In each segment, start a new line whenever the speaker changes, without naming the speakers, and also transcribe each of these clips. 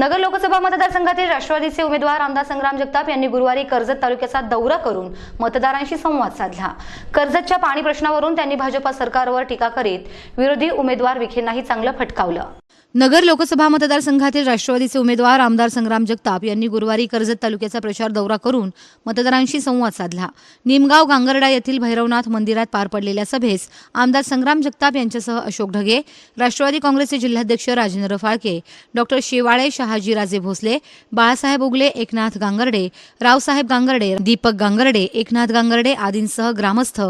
नगर लोकसभा मतदारसंघातील राष्ट्रवादीचे उमेदवार आमदार संग्राम जगताप यांनी गुरुवारी कर्जत तालुक्याचा दौरा करून मतदारांशी संवाद साधला. कर्जतच्या पाणी प्रश्नावरून त्यांनी भाजपा सरकारवर टीका करीत विरोधी उमेदवार विखेंनाही चांगलं फटकावलं. नगर लोकसभा मतदारसंघातील राष्ट्रवादीचे उमेदवार आमदार संग्राम जगताप यांनी गुरुवारी कर्जत तालुक्याचा प्रचार दौरा करून मतदारांशी संवाद साधला. निमगाव गांगर्डा येथील भैरवनाथ मंदिरात पार पडलेल्या सभेस आमदार संग्राम जगताप यांच्यासह अशोक ढगे राष्ट्रवादी काँग्रेसचे जिल्हाध्यक्ष राजेंद्र फाळके डॉक्टर शेवाळे शहाजीराजे भोसले बाळासाहेब उगले एकनाथ गांगर्डे रावसाहेब गांगर्डे दीपक गांगर्डे एकनाथ गांगर्डे आदींसह ग्रामस्थ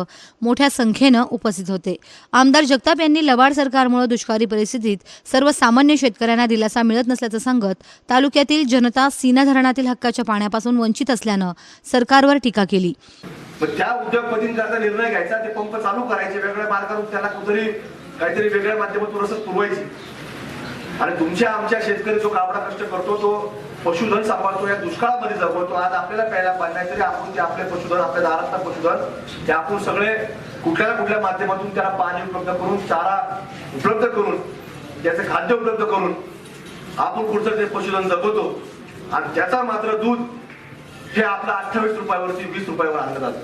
मोठ्या संख्येनं उपस्थित होते. आमदार जगताप यांनी लवाड सरकारमुळे दुष्काळी परिस्थितीत सामान्य शेतकऱ्यांना दिलासा मिळत नसल्याचं सांगत तालुक्यातील जनता सीना धरणातील हक्काच्या पाण्यापासून वंचित असल्यानं सरकारवर टीका केली.
त्या उद्योगपतींकरता निर्णय घ्यायचा ते पंप चालू करायचे वेगळ्या मार्गातून त्याला कुठेतरी काहीतरी वेगळ्या माध्यमातून रसद पुरवायची. आणि तुमच्या आमच्या शेतकरी जो कापडा कष्ट करतो तो पशुधन सांभाळतो या दुष्काळामध्ये जगवतो. आज आपल्याला प्यायला पाहिजे तरी आपण ते आपले पशुधन आपल्या दारातलं पशुधन ते आपण सगळे कुठल्या ना कुठल्या माध्यमातून त्याला पाणी उपलब्ध करून चारा उपलब्ध करून त्याचं खाद्य उपलब्ध करून आपण पुढचं ते पशुधन जगवतो. आणि त्याचा मात्र दूध हे आपलं अठ्ठावीस रुपयावरती वीस रुपयावर आणलं जातं.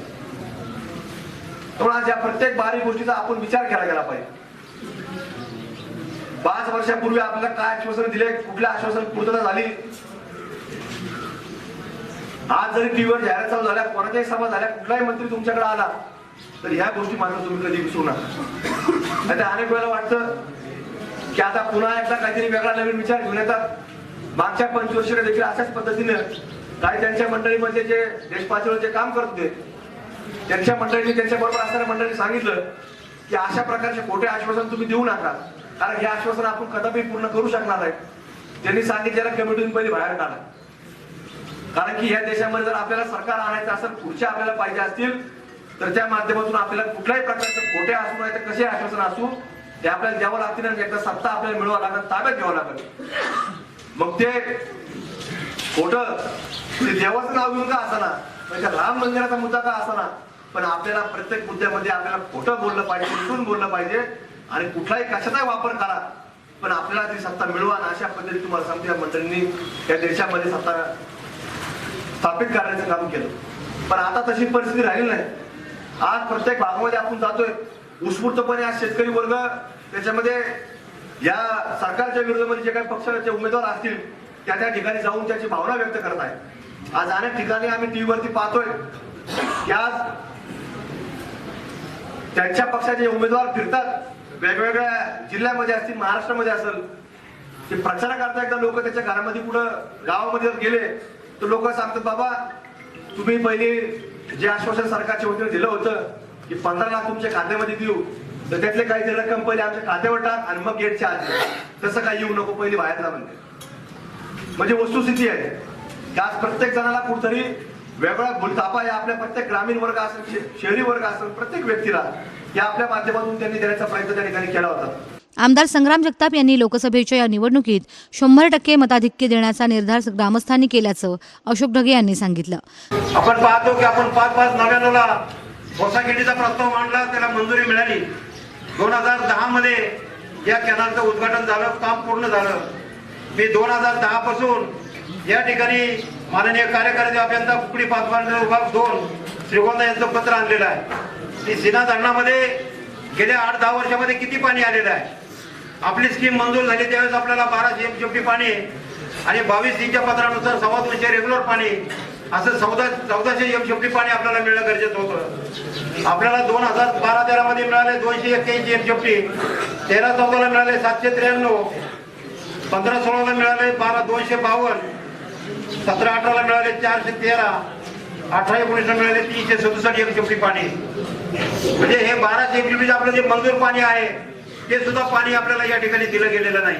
त्यामुळे आज या प्रत्येक बारीक गोष्टीचा आपण विचार केला गेला पाहिजे. पाच वर्षापूर्वी आपल्याला काय आश्वासन दिले कुठल्या आश्वासन पूर्तता झाली? आज जरी टीव्हीवर जाहिरात चालू झाल्या कोणाच्याही सभा झाल्या कुठलाही मंत्री तुमच्याकडे आला तर ह्या गोष्टी मात्र तुम्ही कधी विसरू नका. अनेक वेळेला वाटतं की आता पुन्हा एकदा काहीतरी वेगळा नवीन विचार घेऊन येतात. मागच्या पंचवर्षीकडे देखील अशाच पद्धतीने काही त्यांच्या मंडळीमध्ये जे देश पातळीवर जे काम करत होते त्यांच्या मंडळींनी त्यांच्या बरोबर असणाऱ्या मंडळींनी सांगितलं की अशा प्रकारचे खोटे आश्वासन तुम्ही देऊ नका. कारण हे आश्वासन आपण कदापि पूर्ण करू शकणार नाही. त्यांनी सांगितलेल्या कमिटीतून पहिले बाहेर काढा. कारण की या देशामध्ये जर आपल्याला सरकार आणायचं असेल पुढच्या आपल्याला पाहिजे असतील तर त्या माध्यमातून आपल्याला कुठल्याही प्रकारचे खोटे असू नाही तर कसे आश्वासन असू? ते आपल्याला द्यावं लागतील आणि एकदा सत्ता आपल्याला मिळवा लागेल ताब्यात घ्यावं लागेल. मग ते खोट ते म्हणजे देवाचं नाव घेऊन का असाना? म्हणजे राम मंदिराचा मुद्दा का असाना? पण आपल्याला प्रत्येक मुद्द्यामध्ये आपल्याला खोटं बोललं पाहिजे उठून बोललं पाहिजे आणि कुठलाही कशाचाही वापर करा. पण आपल्याला ती सत्ता मिळवा आणि अशा पद्धतीने तुम्हाला सांगते या मंडळींनी या देशामध्ये सत्ता स्थापित करण्याचं काम केलं. पण आता तशी परिस्थिती राहिली नाही. आज प्रत्येक भागामध्ये आपण जातोय. उत्स्फूर्तपणे आज शेतकरी वर्ग त्याच्यामध्ये या सरकारच्या विरोधामध्ये जे काही पक्षाचे उमेदवार असतील त्या त्या ठिकाणी जाऊन त्याची भावना व्यक्त करत आहे आज अनेक ठिकाणी आम्ही टीव्ही वरती पाहतोय की आज त्यांच्या पक्षाचे उमेदवार फिरतात वेगवेगळ्या जिल्ह्यामध्ये असतील महाराष्ट्रामध्ये असेल ते प्रचार करता एकदा लोक त्याच्या घरामध्ये कुठं गावामध्ये जर गेले तर लोक सांगतात बाबा तुम्ही पहिले जे आश्वासन सरकारच्या वतीने दिलं होतं की पंधरा लाख तुमच्या खात्यामध्ये देऊ. तर त्यातले काही रक्कम पहिले आमच्या खात्यावर टाक आणि मग गेटच्या आत. तसं काही येऊ नको पहिले बाहेर जा म्हणते. म्हणजे वस्तुस्थिती आहे. की आज प्रत्येक जणाला कुठतरी वेगळा भूलतापा आहे आपल्या प्रत्येक ग्रामीण वर्ग असेल शहरी वर्ग असेल प्रत्येक व्यक्तीला या आपल्या माध्यमातून त्यांनी देण्याचा प्रयत्न त्या ठिकाणी केला होता.
आमदार संग्राम जगताप यांनी लोकसभेच्या या निवडणुकीत शंभर टक्के मताधिक्य देण्याचा निर्धार ग्रामस्थांनी केल्याचं अशोक ढगे यांनी सांगितलं.
आपण पाहतो की आपण पाच पाच नव्याण्णवला कोसागिटीचा प्रस्ताव मांडला त्याला मंजुरी मिळाली. दोन हजार दहा मध्ये या कॅनलचं उद्घाटन झालं काम पूर्ण झालं. मी दोन हजार दहा पासून या ठिकाणी माननीय कार्यकारी अभियंता कुकडी पाचबांध विभाग दोन श्रीगोंदा यांचं पत्र आणलेलं आहे. ती सिना धरणामध्ये गेल्या आठ दहा वर्षामध्ये किती पाणी आलेलं आहे? आपली स्कीम मंजूर झाली त्यावेळेस आपल्याला बाराशे शेवटी पाणी आणि बावीस सीच्या पत्रानुसार सव्वा दोनशे रेग्युलर पाणी असं चौदा चौदाशे एमजीपी पाणी आपल्याला मिळणं गरजेचं होतं. आपल्याला दोन हजार बारा तेरा मध्ये मिळाले दोनशे एक्क्याऐंशी शेवटी तेरा चौदाला मिळाले सातशे त्र्याण्णव पंधरा सोळाला मिळाले बारा दोनशे बावन्न सतरा अठराला मिळाले चारशे तेरा अठरा एकोणीसला मिळाले तीनशे सदुसष्ट एमजीपी पाणी. म्हणजे हे बाराशे एमजीपी आपलं जे मंजूर पाणी आहे ते सुद्धा पाणी आपल्याला या ठिकाणी दिलं गेलेलं नाही.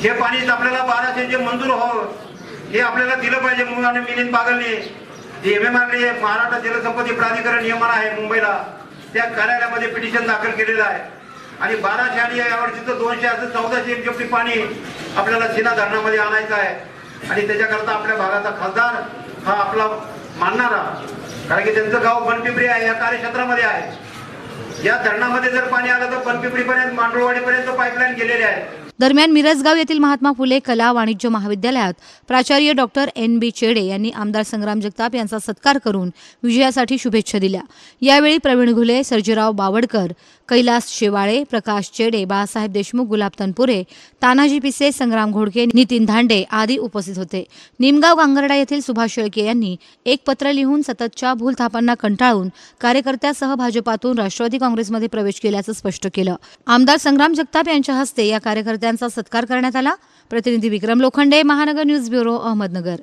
हे पाणी आपल्याला बाराशे जे मंजूर व्हावं हे आपल्याला दिलं पाहिजे म्हणून आणि मिलिंद बागलने जे एम एम आरने महाराष्ट्र जलसंपत्ती प्राधिकरण नियमन आहे मुंबईला. त्या कार्यालयामध्ये पिटिशन दाखल केलेलं आहे. आणि बाराशे आणि यावर्षीचं दोनशे असं चौदाशे एमजीपी पाणी आपल्याला सिना धरणामध्ये आणायचं आहे. आणि त्याच्याकरता आपल्या भागाचा खासदार हा आपला मानणारा. कारण की त्यांचं गाव बनपिंपरी आहे या कार्यक्षेत्रामध्ये आहे. या धरणामध्ये जर पाणी आलं तर बनपिंपरी पर्यंत मांडळवाडी पर्यंत पाईपलाईन गेलेली आहे
दरम्यान मिरजगाव येथील महात्मा फुले कला वाणिज्य महाविद्यालयात प्राचार्य डॉक्टर एन बी चेडे यांनी आमदार संग्राम जगताप यांचा सत्कार करून विजयासाठी शुभेच्छा दिल्या. यावेळी प्रवीण घुले सर्जीराव बावडकर कैलास शेवाळे प्रकाश चेडे बाळासाहेब देशमुख गुलाब तनपुरे तानाजी पिसे संग्राम घोडके नितीन धांडे आदी उपस्थित होते. निमगाव गांगर्डा येथील सुभाष शेळके यांनी एक पत्र लिहून सततच्या भूलथापांना कंटाळून कार्यकर्त्यासह भाजपातून राष्ट्रवादी काँग्रेसमध्ये प्रवेश केल्याचं स्पष्ट केलं. आमदार संग्राम जगताप यांच्या हस्ते या कार्यकर्त्या यांचा सत्कार करण्यात आला. प्रतिनिधी विक्रम लोखंडे महानगर न्यूज ब्युरो अहमदनगर.